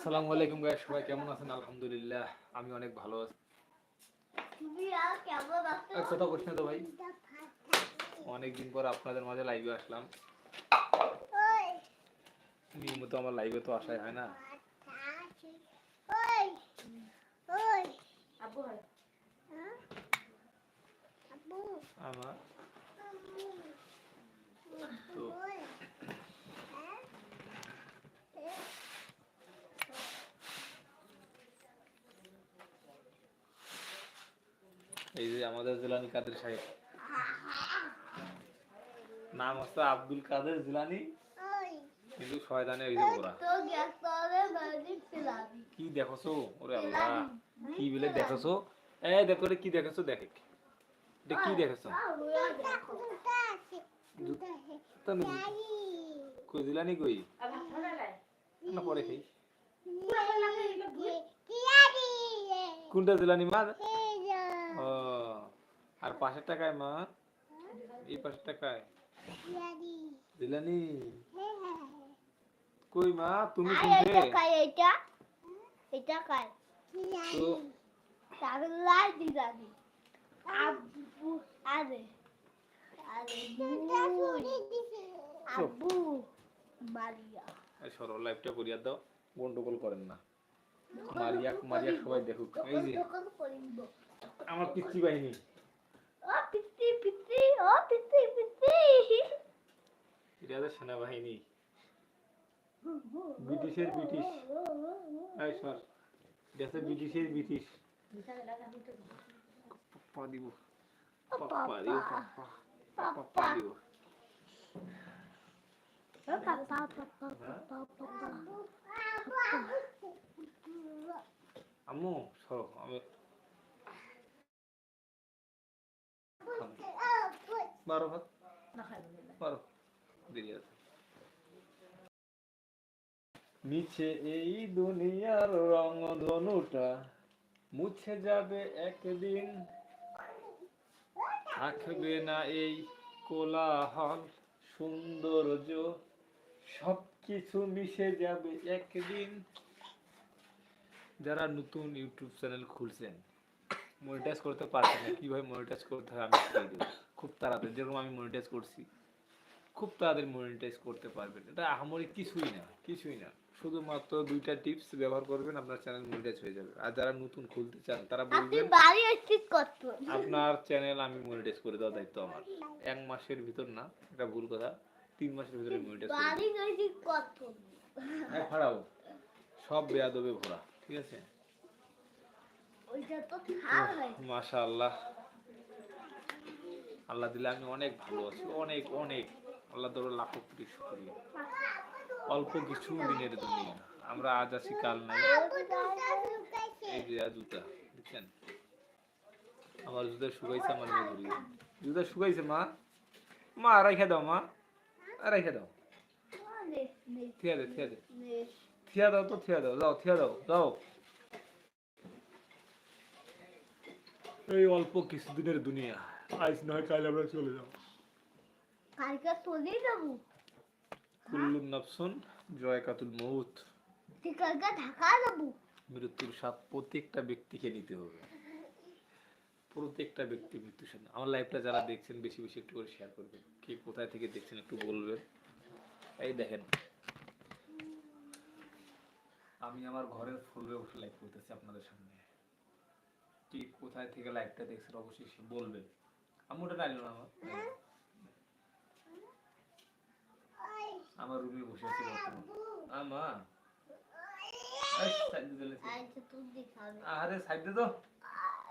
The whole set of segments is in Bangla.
আসসালামু আলাইকুম গাইস সবাই কেমন আছেন? আলহামদুলিল্লাহ আমি অনেক ভালো আছি। কথা বলিস না তো ভাই। অনেকদিন পর আপনাদের মাঝে লাইভে আসলাম। নিয়মিত আমার লাইভে তো আসাই হয় না। আমার। তো এই যে আমাদের জিলানি কাদের সাহেব নাম হচ্ছে আব্দুল কাদের জিলানি কিন্তু শয়তানে এই যে ওরা কি দেখছ ওরে আল্লাহ কি বলে দেখছ এ দেখো রে কি দেখছ দেখে এটা কি দেখছ কই জিলানি কই না পরে খাই কোনটা জিলানি মা ও আর পাশের টাকায় মা? এই পাশের টাকায়? জিলানি কই মা? তুমি এটা এটা তো আব্বু আরে আরে। আব্বু মারিয়া। এই সরো লাইভটা করিয়া দাও। গন্ডগোল করেন না। মারিয়া মারিয়া সবাই দেখুক। এই যে। আমার পিতৃ বাহিনী। ও পিত্তি পিত্তি ও পিত্তি পিত্তি এটা হচ্ছে সেনাবাহিনী ব্রিটিশের ব্রিটিশ এই সর এটা হচ্ছে ব্রিটিশের ব্রিটিশ পাপ্পা দিব পাপ্পা দিব পাপ্পা পাপ্পা দিব পাপা পাপা পাপা আম্মু সরো আমি ভাত নিচে এই দুনিয়ার রং ধনুটা মুছে যাবে একদিন। থাকবে না এই কোলাহল সৌন্দর্য সবকিছু মিশে যাবে একদিন। যারা নতুন ইউটিউব চ্যানেল খুলছেন মনিটাইজ করতে পারছেন না। কীভাবে মনিটাইজ করতে হয় আমি শিখিয়ে দেবো খুব তাড়াতাড়ি যেরকম আমি মনিটাইজ করছি খুব তাড়াতাড়ি মনিটাইজ করতে পারবেন। এটা আহামরি কিছুই না কিছুই না। শুধুমাত্র দুইটা টিপস ব্যবহার করবেন আপনার চ্যানেল মনিটাইজ হয়ে যাবে। আর যারা নতুন খুলতে চান তারা বলবেন আপনার চ্যানেল আমি মনিটাইজ করে দেওয়ার দায়িত্ব আমার। এক মাসের ভিতর না এটা ভুল কথা তিন মাসের ভিতরে মনিটাইজ করে ফাড়াও সব বেয়াদবে ভরা ঠিক আছে? খাওয়া মাশাআল্লাহ। আল্লাহ দিলে আমি অনেক ভালো আছি অনেক অনেক। আল্লাহ ধরো লাখো কোটি শুকরিয়া। অল্প কিছু দিনের দুনিয়া আমরা আজ আছি কাল নাই। এই যে জুতা দেখছেন? আমার জুতা শুকাইছে আমার মেয়ে ধরিয়ে জুতা শুকাইছে মা? মা রাইখা দাও মা। রাইখা দাও। থিয়া দে থিয়া দে। থিয়া দাও তো থিয়া দাও। যাও থিয়া দাও যাও। এই অল্প কিছুদিনের দুনিয়া। আজ নয় কাল আমরা চলে যাব। কালকে চলে যাব। কুল্লুন নাফসুন জয়কাতুল মৌত তুই কালকে ঢাকা যাব। মৃত্যুর স্বাদ প্রত্যেকটা ব্যক্তিকে নিতে হবে। প্রত্যেকটা ব্যক্তি মৃত্যুর স্বাদ আমার লাইফটা যারা দেখছেন বেশি বেশি একটু করে শেয়ার করবেন। কে কোথায় থেকে দেখছেন একটু বলবেন। এই দেখেন। আমি আমার ঘরের বসে লাইভ করতেছি আপনাদের সামনে। কি কোথায় থেকে লাইভটা দেখছেন অবশ্যই সে বলবেন আমি ওটা জানি না। আমার আমার রুমে বসে আছি বর্তমান। আমা আচ্ছা আরে সাইড দে তো।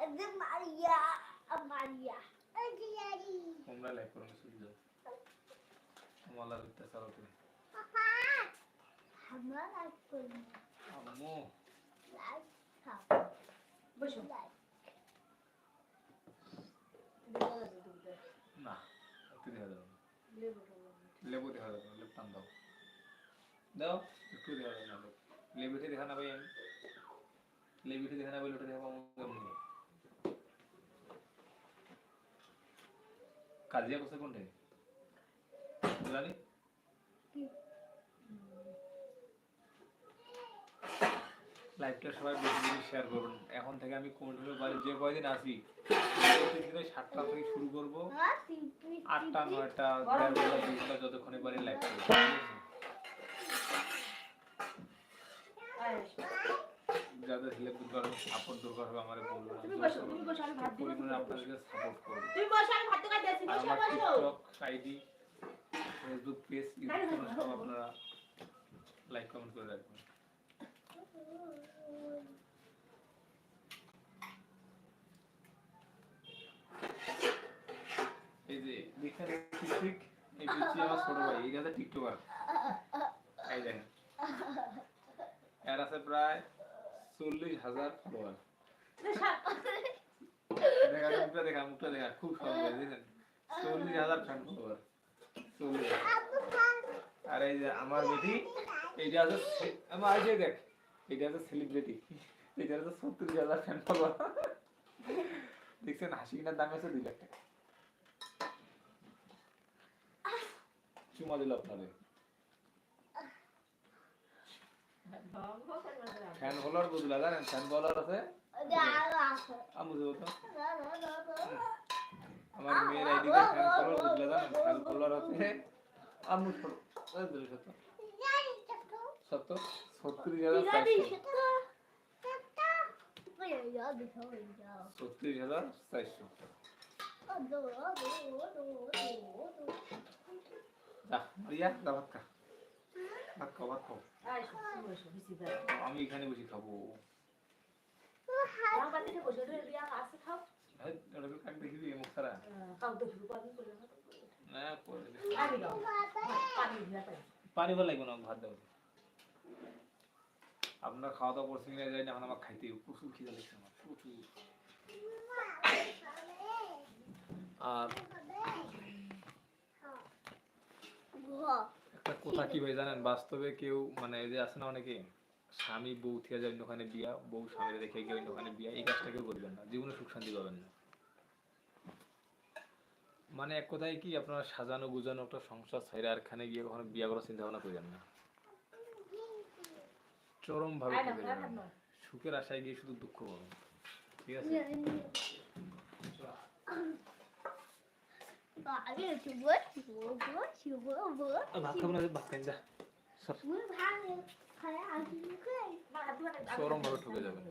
আরে মারিয়া মারিয়া। তোমরা করো চালাও তুমি আমরা লাইক করি আম্মু। খাও। বসো না একটু দেখা দাও। লেবু দেখা দাও লেবু টান দাও। দাও একটু দেখা দাও না লেবুটি দেখা না ভাই আমি। লেবুটি দেখা না ভাই ওটা দেখা পাবো কাজিয়া কোথায় কোনটা বুঝলানি লাইভটা সবাই বেশি বেশি শেয়ার করুন এখন থেকে আমি কন্টিনিউ বাড়ি যে কয়দিন আসি? প্রতিদিনে সাতটা থেকে শুরু করব। আটটা নয়টা দেড় বেলা দুই ঘণ্টা যতক্ষণে পারি লাইভ করব? যাদের হেল্প দরকার সাপোর্ট দরকার হবে আমার বলবেন। তুমি বসো তুমি বসো আমি ভাত দিব আপনাদেরকে সাপোর্ট করব। তুমি বসো আমি ভাত দোকান যাচ্ছি বসো বসো। আইডি ফেসবুক পেজ ইউটিউব সব আপনারা লাইক কমেন্ট করে রাখবেন। এই যে দেখেন ঠিক এই আমার ছোট ভাই, এই গেছে এই দেখেন। এর আছে প্রায় চল্লিশ হাজার ফলোয়ার দেখা, মুখটা দেখা মুখটা দেখা, খুব সহজ দেখেন। চল্লিশ হাজার ফ্যান ফলোয়ার চল্লিশ আর এই যে, আমার বেটি, এইটা আছে আমার এই যে দেখ এইটা আছে সেলিব্রিটি আছে সত্তর হাজার ফ্যান দেখছেন, হাসি কিনার দাম আছে দুই লাখ টাকা। চুমা দিল আপনারে। ফ্যান ফলোয়ার বুঝলা, জানেন, ফ্যান ফলোয়ার আছে। আমি আছে। সত্তর ছত্রিশ হাজার। ছত্রিশ চারশো। আমি এখানে বসে খাব। পানি লাগবে না ভাত দাও। আপনার খাওয়া দাওয়া করছেন কিনা জানি না, এখন আমার খাইতে। প্রচুর খিদে লাগছে আমার, প্রচুর। আর একটা কথা কি ভাই জানেন, বাস্তবে কেউ মানে এই যে আছে না অনেকে, স্বামী, বউ থেকে যায় ওখানে বিয়া, বউ স্বামীর রেখে গিয়ে ওখানে বিয়া, এই কাজটা কেউ করবেন না, জীবনে সুখ শান্তি পাবেন না। মানে এক কথায় কি, আপনার সাজানো গুজানো একটা সংসার ছাইরে আর এখানে গিয়ে কখনো বিয়া করার চিন্তা ভাবনা করবেন না। চরম ভাবে আয় না ঠকে খারাপ যাবেন। না। সুখের আশায় গিয়ে শুধু দুঃখ পাবেন ঠিক আছে? চরম ভাবে ঠকে যাবেন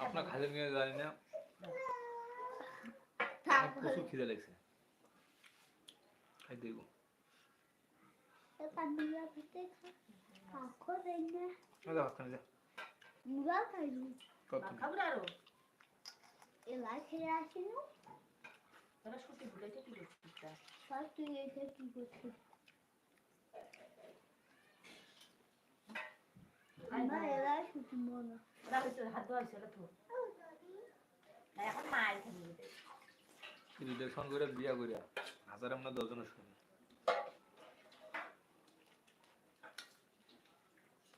আপনার খাদের নিয়ে জানি না। প্রচুর খিদে লাগছে। খাই দেখব পান্ডিয়া পিতে খা। কাকো দেন না। যা ভাত খানে যা মুগা খাইলু কত? খাব না আরও? এলাই খেয়ে আসিল তারা ছুটি ভুলাইতে কি করছিস? ফার্স্ট তুই এসে কি করছিস? আমার এলাই ছুটি ওরা হচ্ছে হাত ধোয়া তো এখন। রিলেশন করে বিয়া করে হাজার আমরা দশজনের শুনি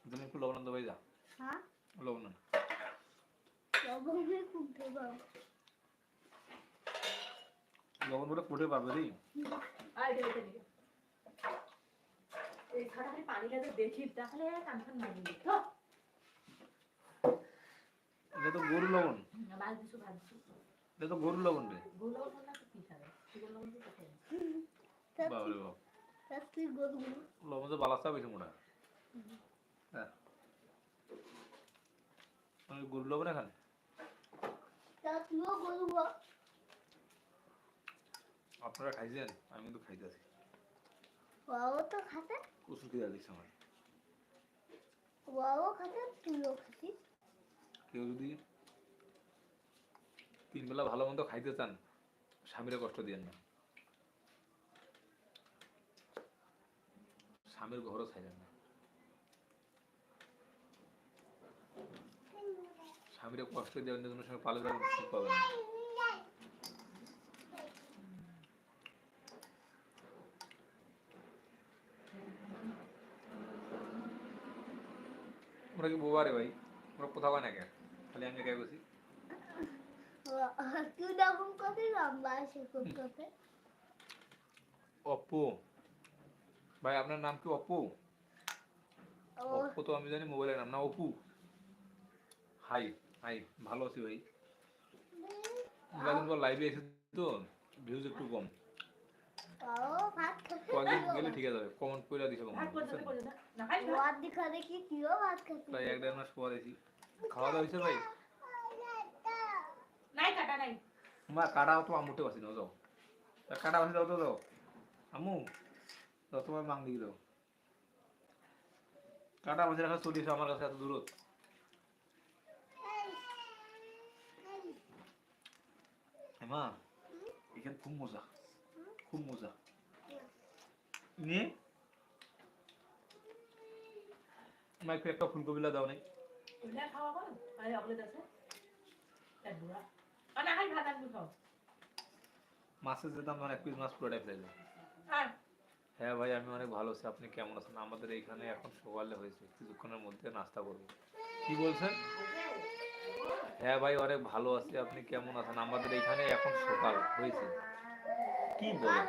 তুমি একটু লবণ আনতে পারি যা হ্যাঁ? লবণ। লবণে লবণ করে কুটে পাবে রে। তো এটা তো গরু লবণ। তো গরু লবণ রে। গোলাও না কি খাবে গোলাও না তো খাবে বাবরে বাপ তার তুই গরু লবণ তো বালাসা বেশি মোটা। হ্যাঁ। গরু লবণ আপনারা খাইছেন? আমি কিন্তু খাইতেছি। বাবাও তো খাতে প্রচুর খিদা দিচ্ছে আমার। বাবাও খাতে তুইও কেউ যদি তিন বেলা ভালো মন্দ খাইতে চান, স্বামীরে কষ্ট দিয়েন না। স্বামীর ঘরও ছাইলেন না। স্বামীরে কষ্ট দিয়ে অন্য সঙ্গে পালে যাবেন সুখ পাবেন না। ওরা কি বোবা রে ভাই? ওরা কোথাও না কে? খালি আমি একাই বসি? লম্বা অপ্পু ভাই আপনার নাম কি অপ্পু ও। অপ্পু তো আমি জানি মোবাইলের নাম। না অপু। হাই হাই ভালো আছি ভাই। কয়েকদিন লাইভে এসে তো ভিউজ একটু কম। কয়েকদিন গেলে ঠিক আছে কমেন্ট করে দিছে কমেন্ট ভাত দেখি কিও ভাত প্রায় এক দেড় মাস পর এসি খাওয়া দাওয়া হয়েছে ভাই নাই কাটা নাই মা কাটা তো আমুটে পাচ্ছি না যাও তা কাটা পাচ্ছি দাও তো আমু তোমার মাং দিকে দাও কাটা পাচ্ছি রাখা চলিয়েছে আমার কাছে এত দূরত মা এখানে খুব মজা খুব মজা নিয়ে মা একটু ফুলকপিলা দাও নাই খাওয়া মাছের যে দাম এক পিস মাছ পুরোটাই ফেলে হ্যাঁ ভাই আমি অনেক ভালো আছি আপনি কেমন আছেন? আমাদের এইখানে এখন সকালে হয়েছে কিছুক্ষণের মধ্যে নাস্তা করব। কি বলছেন? হ্যাঁ ভাই অনেক ভালো আছি আপনি কেমন আছেন? আমাদের এইখানে এখন সকাল হয়েছে। কি বলেন?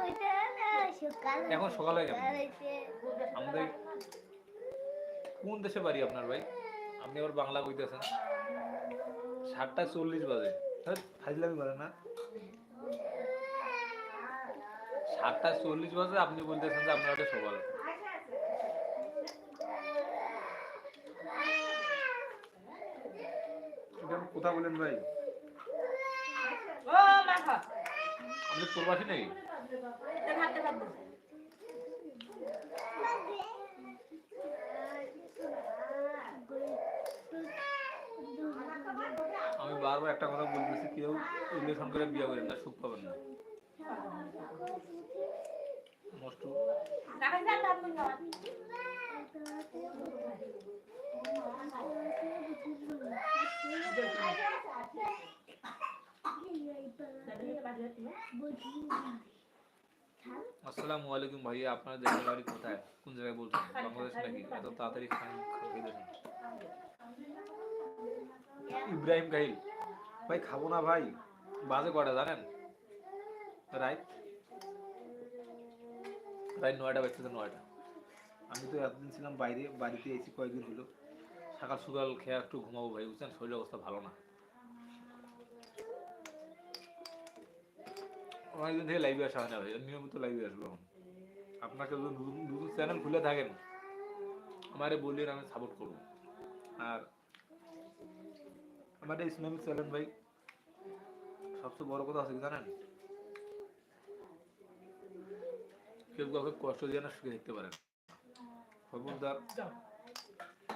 এখন সকাল হয়ে গেল। আমাদের কোন দেশে বাড়ি আপনার ভাই? আপনি আবার বাংলা কইতেছেন। সাতটা চল্লিশ বাজে। হ্যাঁ ফাইজলামি বলেন না সাতটা চল্লিশ বাজে আপনি বলতেছেন যে আপনার সকাল এটা কথা বলেন ভাই? ও মা খা আপনি প্রবাসী নাকি? তে ভাত দে ভাত দে আমি বারবার একটা কথা বলতেছি কেউ রিলেশন করে বিয়ে করেন না, সুখ পাবেন না। নষ্ট। না খাই না ভাত মুন খাওয়া আসসালামু আলাইকুম ভাইয়া, আপনার দেশের বাড়ি কোথায়? কোন জায়গায় বলছেন? বাংলাদেশ নাকি? এত তাড়াতাড়ি খান খেয়ে দেখুন ইব্রাহিম গাহিল। ভাই, খাব না ভাই। বাজে কটা, জানেন? রাইট রাইট নয়টা বাজতেছে, নয়টা। আমি তো এতদিন ছিলাম বাইরে, বাড়িতে এসি কয়েকদিন হলো। সকাল সকাল খেয়ে একটু ঘুমাবো ভাই, বুঝছেন? শরীরের অবস্থা ভালো না। অনেকদিন থেকে লাইভে আসা হয় না ভাই নিয়মিত লাইভে আসব এখন। আপনাকে যদি নতুন চ্যানেল খুলে থাকেন। আমারে বললেন আমি সাপোর্ট করব। আর আমাদের ইসলামিক চ্যানেল ভাই সবচেয়ে বড় কথা আছে কি জানেন? কেউ কাউকে কষ্ট দিয়ে না সুখে দেখতে পারেন। খবরদার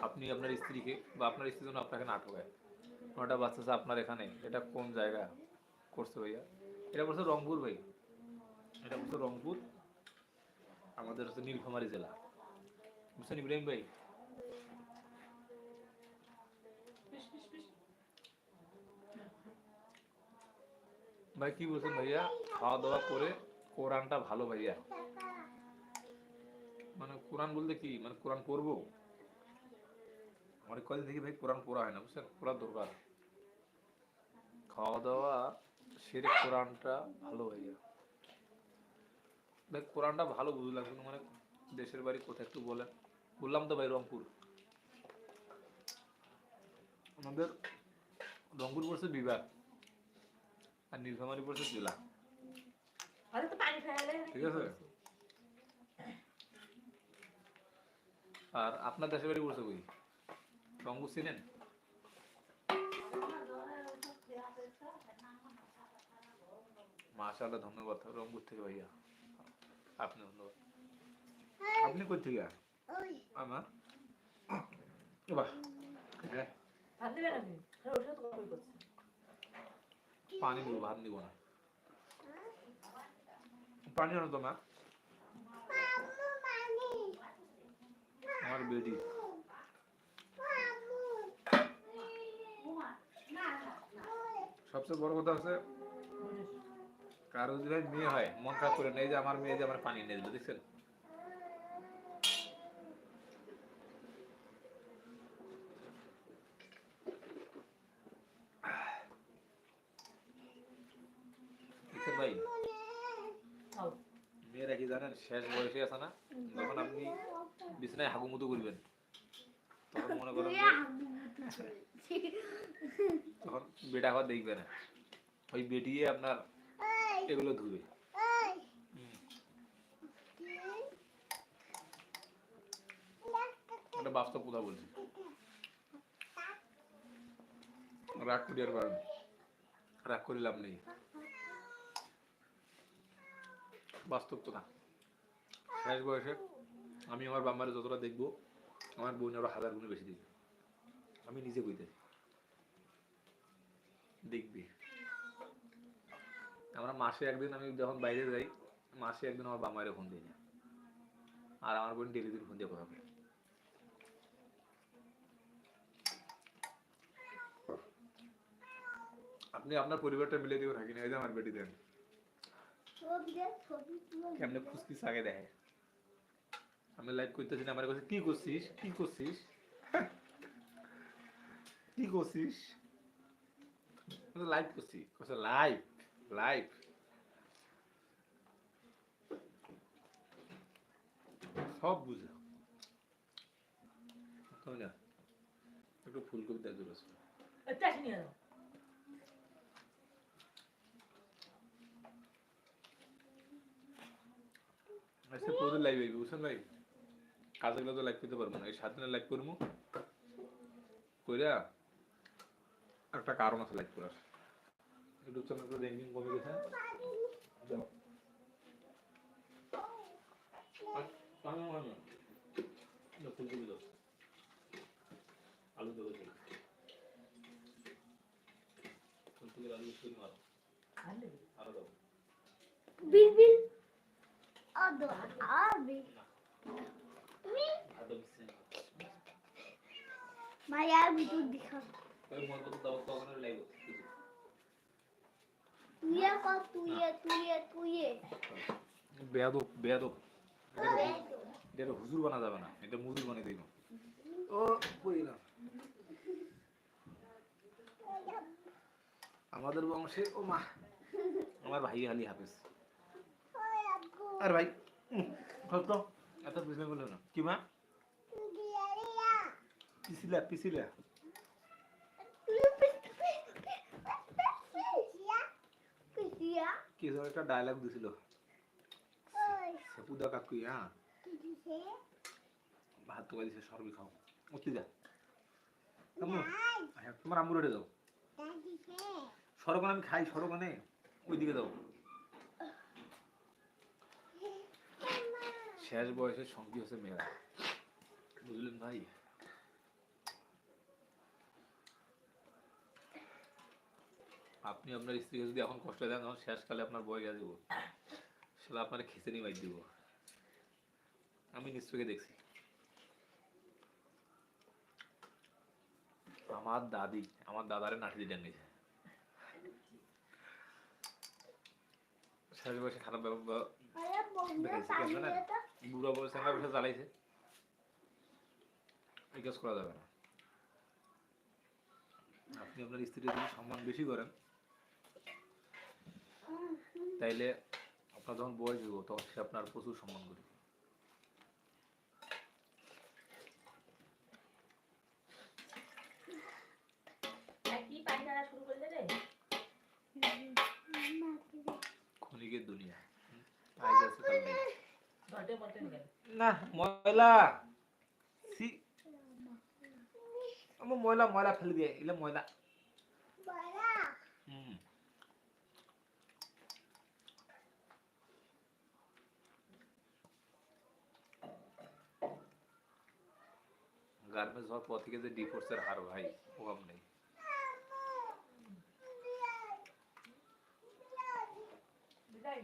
আপনি আপনার স্ত্রীকে বা আপনার স্ত্রী যেন আপনাকে না ঠকায় নটা বাচ্চা আপনার এখানে। এটা কোন জায়গা? করছে ভাইয়া? এটা বলছে রংপুর ভাই। এটা বলছে রংপুর। আমাদের হচ্ছে নীলফামারী জেলা। বুঝছেন ইব্রাহিম ভাই পিস পিস পিস ভাই, কি বলছেন ভাইয়া? খাওয়া দাওয়া করে কোরআনটা ভালো ভাইয়া। মানে কোরআন বলতে কি? মানে কোরআন পড়ব? অনেক কদিন থেকে ভাই কোরআন পড়া হয় না, বুঝছেন? পড়া দরকার। খাওয়া দাওয়া সেরে কোরআনটা ভালো ভাইয়া। ভাই, কোরআনটা ভালো বুঝলাম, কিন্তু মানে দেশের বাড়ি কোথায় একটু বলেন। বললাম তো ভাই রংপুর। আমাদের রংপুর পড়ছে বিভাগ। আর নীলফামারী পড়ছে জেলা। ঠিক আছে। আর আপনার দেশের বাড়ি পড়ছে কই? রংপুর চিনেন মাশাআল্লাহ ধন্যবাদ। রংপুর থেকে ভাইয়া। আপনি ধন্যবাদ। আপনি কই থেকে? আমার? বাহ হ্যাঁ ভাত দিবে নাকি আরে ওটা তো কই করছে পানি দিব, ভাত দিব না। পানি আনো তো, মা। আমার বেডি। সবচেয়ে বড় কথা হচ্ছে, কারও যদি মেয়ে হয়, মন খারাপ করে নেই যে আমার মেয়ে যে আমার পানি এনে দিল, দেখছেন? ভাই। মেয়েরা কি জানেন শেষ বয়সে আছে না? যখন আপনি বিছানায় হাগুমুতু করবেন তখন মনে করেন তখন বেটা ঘর দেখবে না। ওই বেটিয়ে আপনার এগুলো ধুবে। বাস্তব কথা বলছি। রাগ করি আর রাগ করে লাভ নেই। বাস্তব তো না শেষ বয়সে আমি আমার বাম্মারে যতটা দেখব, আমার বোন আরও হাজার গুণে বেশি দেখবে আমি নিজে কইতে দেখবি। আমরা মাসে একদিন আমি যখন বাইরে যাই, মাসে একদিন আমার বাম্মারে ফোন দিই না। আর আমার বোন ডেলি দিন ফোন দিয়ে কথা বলে। আপনি আপনার পরিবারটা মিলে দিয়ে থাকেন এই যে আমার বেটি দেন। কেমনে ফুসকিস আগে দেখে আমি লাইভ করতেছি না আমার কাছে কি করছিস? কি করছিস? কি করছিস? লাইভ করছি। কইছে লাইভ লাইভ সব বুঝে। তাই না? একটু ফুলকপি দেয় দূর আছে এটা আসে নিয়ে যাও। আচ্ছা প্রতিদিন লাইভ আইবি বুঝছেন ভাই কাজে গেলে তো লাইভ করতে পারব না এই সাত দিনে লাইভ করব কইরা একটা কারণ আছে লাইভ করার ইউটিউব চ্যানেলটা র্যাঙ্কিং কমে গেছে দাও। আ- আনো, আনো। না, ফুলকপি দাও। আলু দেবো সেই। ফুলকপির আলু বেশি করে মারো। আনলে। আরও দাও। বিল বিল তুইয়ে কর তুইয়ে তুইয়ে তুইয়ে বেয়াদব বেয়াদব এটা হুজুর বানা যাবে না এটা মুজুর বানিয়ে দিব ও আমাদের বংশে ও মা আমার ভাই আলী হাফেজ আর ভাই হত এত বুঝলে বলল না কি মা? পিছিলা পিছিলা। পিছিয়া কি যেন একটা ডায়লগ দিছিল? সেপুদা কাকুই হ্যাঁ ভাত তো দিছে সরবি খাও। যা। তোমার আম্মুর আমি খাই সরকানে ওইদিকে দাও শেষ বয়সের সঙ্গী হচ্ছে মেয়েরা। বুঝলেন ভাই? আপনি আপনার স্ত্রীকে যদি এখন কষ্ট দেন তখন শেষকালে আপনার বয় গিয়ে দিব সেটা আপনার খিচুড়ি মাই দিব। আমি নিশ্চয়ই দেখছি। আমার দাদি আমার দাদারে নাটি দিয়ে ডেঙ্গেছে শেষ বয়সে খারাপ ব্যবহার দে বলে চ্যাংরা বসে জ্বালাইছে এই কাজ করা যাবে না আপনি আপনার স্ত্রীর যদি সম্মান বেশি করেন তাইলে আপনার যখন বয়স হইব তখন সে আপনার প্রচুর সম্মান করবে? ক্ষণিকের দুনিয়া আজ আছে না ময়লা সি আমার ময়লা ময়লা ফেলে দিয়ে এলে ময়লা হুম গার্মেন্টস হওয়ার পর থেকে যে ডিভোর্সের হার ভাই কম নেই বিদায়।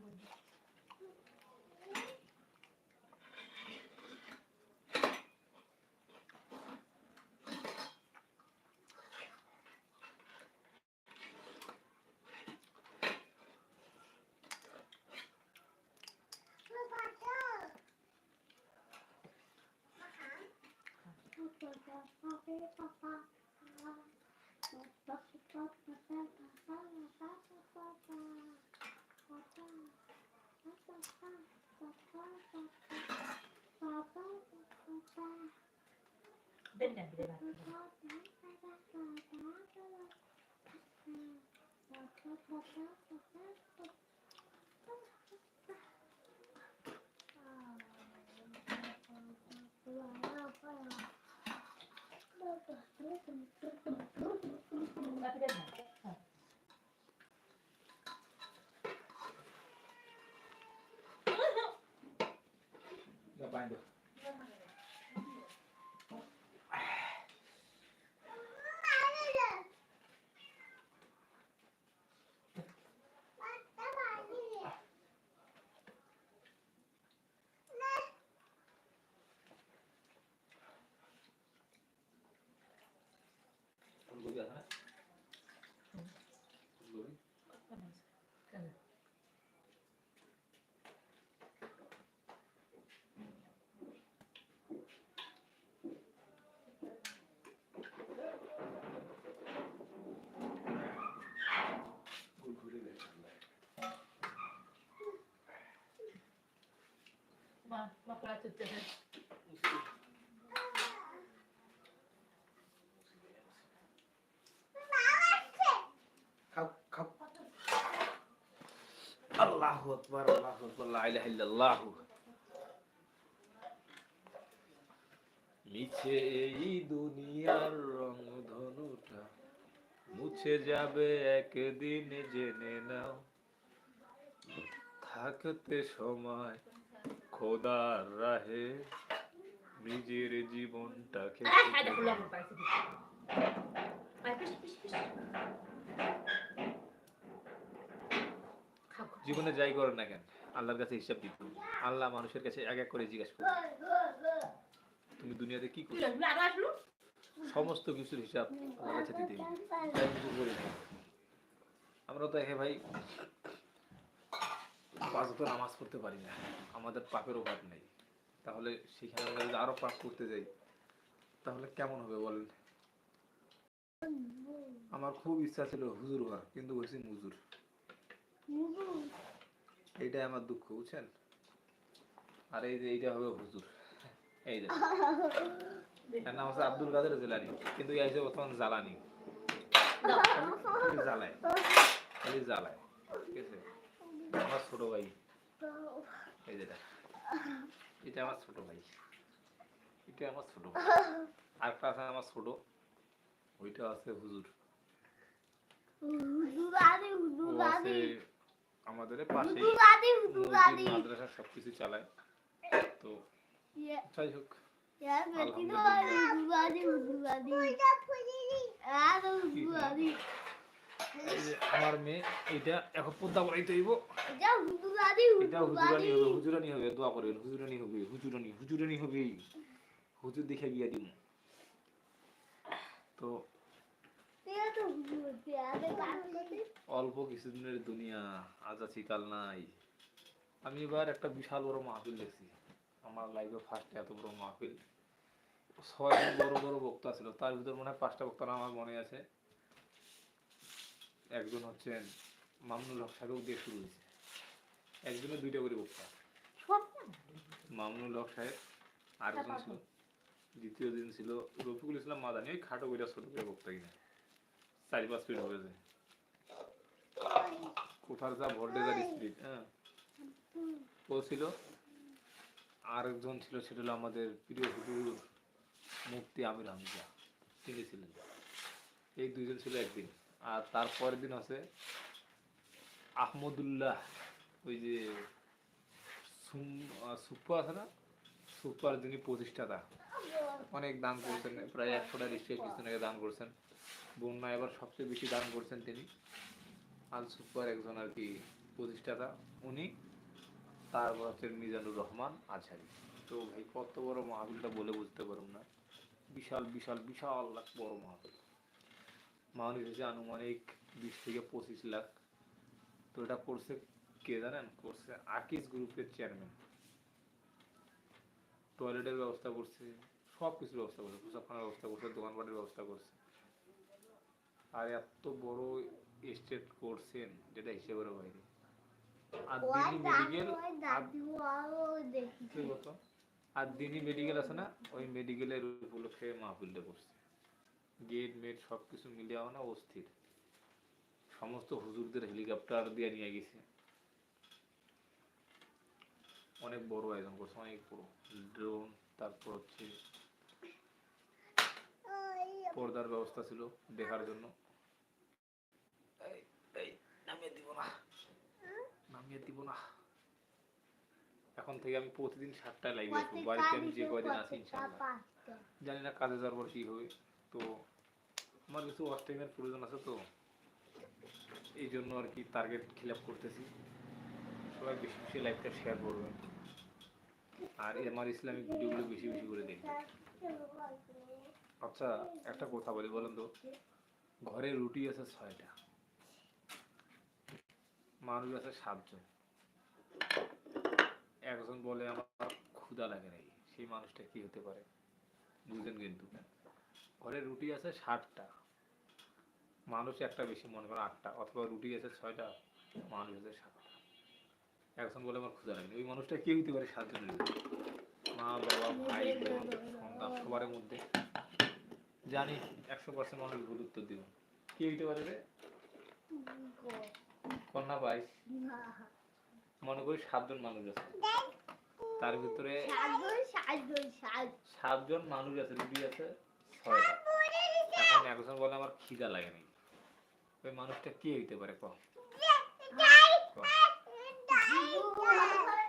would করে দিই। দেন না দিলে ভাত ভাত দেন না হ্যাঁ। যা বাইন্ড ফুলকপি আছে না ফুলকপি কেন? ফুলকপি বেশ ভালো লাগে। মা মা পড়া চুপতে দেন খাও খাও আল্লাহু আকবার আল্লাহু আকবার, লা ইলাহা ইল্লাল্লাহ। মিছে এই দুনিয়ার রং ধনুটা, মুছে যাবে একদিন জেনে নাও। থাকতে সময় খোদার রাহে, নিজের জীবনটাকে আহ, হ্যাঁ দেখো লবণ পাইছি দিছি। আয়, পিস, পিস, পিস। খাও, খাও। জীবনে যাই করেন না কেন? আল্লাহর কাছে হিসাব দিতে হবে। আল্লাহ মানুষের কাছে এক এক করে জিজ্ঞাসা করবে। তুমি দুনিয়াতে কি করছ? সমস্ত কিছুর হিসাব আল্লাহর কাছে দিতে হবে। আমরা তো একে ভাই পাঁচ ওয়াক্ত নামাজ পড়তে পারি না। আমাদের পাপের অভাব নেই। তাহলে সেখানে আমরা যদি আরও পাপ করতে যাই তাহলে কেমন হবে বলেন? আমার খুব ইচ্ছা ছিল হুজুর হওয়ার কিন্তু হয়েছি মুজুর। এইটাই আমার দুঃখ বুঝছেন? আর এই যে এইটা হবে হুজুর। এই যে। এর নাম হচ্ছে আব্দুল কাদের জেলানি কিন্তু এই হিসেবে বর্তমান জ্বালানি। জ্বালায়। খালি জ্বালায়। ঠিক আছে? আমার ছোট ভাই। এই যেটা এটা আমার ছোট ভাই। এটা আমার ছোট ভাই। আরেকটা আছে আমার ছোট। ওইটা আছে হুজুর। ও আছে আমাদের পাশেই মসজিদ মাদ্রাসা সবকিছু চালায়। তো যাই হোক। যে আমার মেয়ে এইটা এখন পদ্মা পড়াইতে হইব। এটা হুজুরানি হবে হুজুরানি হবে দোয়া করবেন হুজুরানি হবে হুজুরানি হুজুরানি হবে। হুজুর দেখে বিয়া দিন তো অল্প কিছুদিনের দুনিয়া, আজ আছি, কাল নাই। আমি এবার একটা বিশাল বড় মাহফিল দেখছি। আমার লাইফে ফার্স্ট এত বড় মাহফিল। ছয় বড় বড় বক্তা ছিল। তার ভিতর মনে হয় পাঁচটা বক্তার আমার মনে আছে। একজন হচ্ছেন মামুনুল হক সাহেব দিয়ে শুরু হয়েছে। একজনের দুইটা করে বক্তা। মামুনুল হক সাহেব আরেকজন ছিল। দ্বিতীয় দিন ছিল রফিকুল ইসলাম মাদানি। ওই খাটো বইটা ছোট করে বক্তা কিনা। চারি পাঁচ ফিট হয়েছে কোথার যা ভোল্টেজার স্পিড হ্যাঁ। ও ছিল, আরেকজন ছিল, সেটা হলো আমাদের প্রিয় হুজুর মুফতি আমির হামজা তিনি ছিলেন। এই দুইজন ছিল একদিন। আর তারপরের দিন আছে আহমদুল্লাহ, ওই যে সুপ্পা আছে না? সুপার যিনি প্রতিষ্ঠাতা, অনেক দান করছেন, প্রায় একশোটা রিক্সা পিছনে দান করছেন। বন্যা এবার সবচেয়ে বেশি দান করছেন তিনি। আল সুপার একজন আর কি প্রতিষ্ঠাতা। উনি, তারপর হচ্ছে মিজানুর রহমান আজহারি। তো ভাই, কত বড় মাহফিলটা বলে বুঝতে পারুন না। বিশাল বিশাল বিশাল এক বড় মাহফিল। মানুষ হচ্ছে আনুমানিক বিশ থেকে পঁচিশ লাখ। তো এটা করছে কে জানেন? করছে আকিস গ্রুপের চেয়ারম্যান। টয়লেটের ব্যবস্থা করছে সব কিছুর ব্যবস্থা করছে ব্যবস্থা করছে, দোকানপাটের ব্যবস্থা করছে। আর এত বড় স্টেট করছেন যেটা হিসেবের বাইরে। আর দাদু মেডিকেল দাদু কি বলতো? আর দিনী মেডিকেল আছে না ওই মেডিকেলের উপলক্ষে মাহফিলটা করছে। গেট মেট সব কিছু মিলিয়ে না অস্থির সমস্ত হুজুরদের হেলিকপ্টার দিয়ে নিয়ে গেছে। অনেক বড় আয়োজন করছে অনেক বড়। ড্রোন তারপর হচ্ছে পর্দার ব্যবস্থা ছিল দেখার জন্য। এই, এই, নামিয়ে দিব না। নামিয়ে দিব না। এখন থেকে আমি প্রতিদিন সাতটায় লাইভে আসব বাড়িতে আমি যে কয়দিন আছি ইনশাআল্লাহ জানি না কাজে যাওয়ার পর কি হবে। তো আমার কিছু অস্ট্রেলিয়ার প্রয়োজন আছে তো। এই জন্য আর কি টার্গেট খিলাপ করতেছি। সবাই বেশি বেশি লাইভটা শেয়ার করবেন। আর আমার ইসলামিক ভিডিওগুলো বেশি বেশি করে দেখবেন। আচ্ছা একটা কথা বলি, বলেন তো। ঘরে রুটি আছে ছয়টা। মানুষ আছে সাতজন। একজন বলে আমার ক্ষুধা লাগে নাই, সেই মানুষটা কি হতে পারে? বুঝলেন কিন্তু। ঘরে রুটি আছে ষাটটা মানুষ একটা বেশি মনে করে আটটা, অথবা রুটি আছে ছয়টা, মানুষ আছে সাতটা। একজন বলে আমার ক্ষুধা লাগে ওই মানুষটা কে হতে পারে সাতজনের ভিতরে? মা, বাবা, ভাই সন্তান সবার মধ্যে। জানি একশো পার্সেন্ট মানুষ ভুল উত্তর দিব। কে হইতে পারে রে? কন্যা পাইস মনে করি সাতজন মানুষ আছে। তার ভিতরে সাতজন মানুষ আছে রুটি আছে এখন একজন বলে আমার খিদা লাগে নাই ওই মানুষটা কে হইতে পারে কম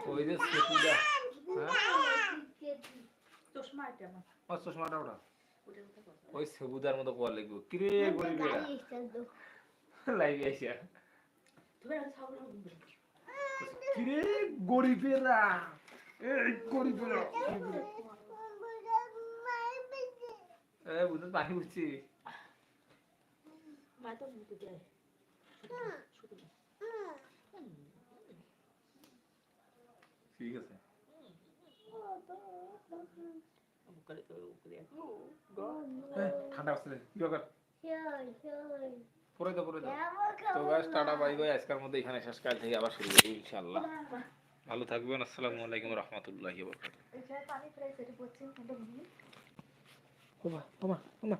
ওই যে সেতুদা হ্যাঁ? চশমাটা ওটা। ওই সেবুদার মতো কোয়া লাগবে। কিরে স্টার্ট লাইভে আইসা। কিরে গরিবেরা? এই গরিবেরা। এ বুঝতে পানি বুঝছি মা তো। ঠিক আছে। তো উপরে। ঠান্ডা দরকার শোন শোন পরে দাও পরে দাও তো গাছ টাটা বাই বাই। আজকের মধ্যে এখানে শেষ। কাল থেকে আবার শুরু করব ইনশাআল্লাহ। ভালো থাকবেন আসসালামু আলাইকুম রহমতুল্লাহি ওয়া বারাকাতুহু। ওমা ওমা ওমা